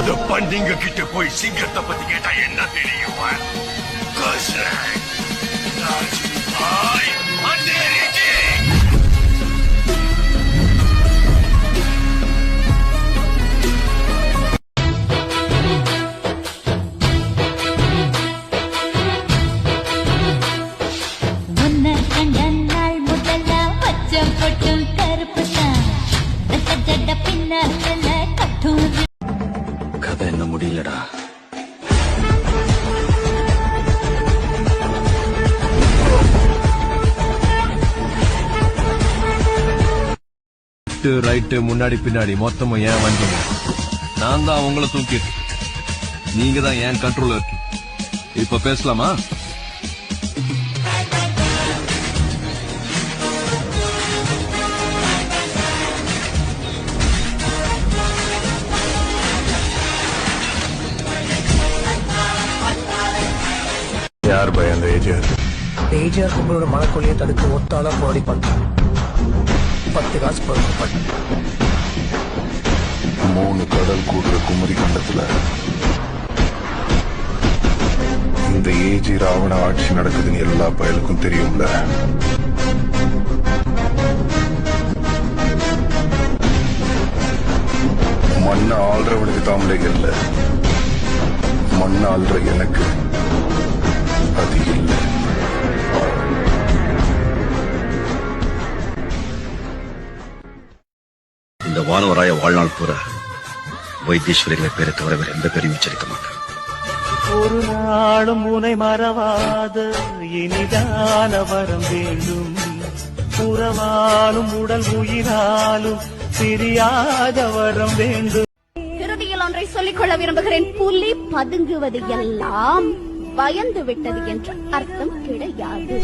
இந்த பண்டிங்க கிட்ட போய் சிங்கத்தை பத்தி கேட்டா என்ன தெரியும் முடியலடா. லெஃப்ட் ரைட்டு முன்னாடி பின்னாடி மொத்தமும் ஏன் வண்டிங்க நான் தான் உங்களை தூக்கிட்டு. நீங்க தான் ஏன் கண்ட்ரோல் இருக்கு இப்ப பேசலாமா? யார் பை அந்த ஏஜர் ஏஜிஆர் உங்களோட மனக்கொள்ளையை தடுக்க ஒத்தாளா போராடி பண்றான் பத்து காசு பொறுக்கப்பட்ட மூணு கடல் கூடுற குமரி கண்டத்துல. இந்த ஏஜி ராவண ஆட்சி நடக்குதுன்னு எல்லா பயலுக்கும் தெரியும்ல. மண்ணை ஆள்றவனுக்கு தாமலைங்க இல்ல மண்ணை ஆள்ற எனக்கு. இந்த வானவராய வாழ்நாள் பூரா வைத்தீஸ்வரிகளை பேரை தவிர வேற எந்த பேரையும் உச்சரிக்க மாட்டேன் ஒரு நாளும் உனை மறவாத. இனிதான வரம் வேண்டும். உறவாலும் உடல் உயிராலும் பிரியாத வரம் வேண்டும். இறுதியில் ஒன்றை சொல்லிக்கொள்ள விரும்புகிறேன். புலி பதுங்குவது எல்லாம் பயந்து விட்டது என்று அர்த்தம் கிடையாது.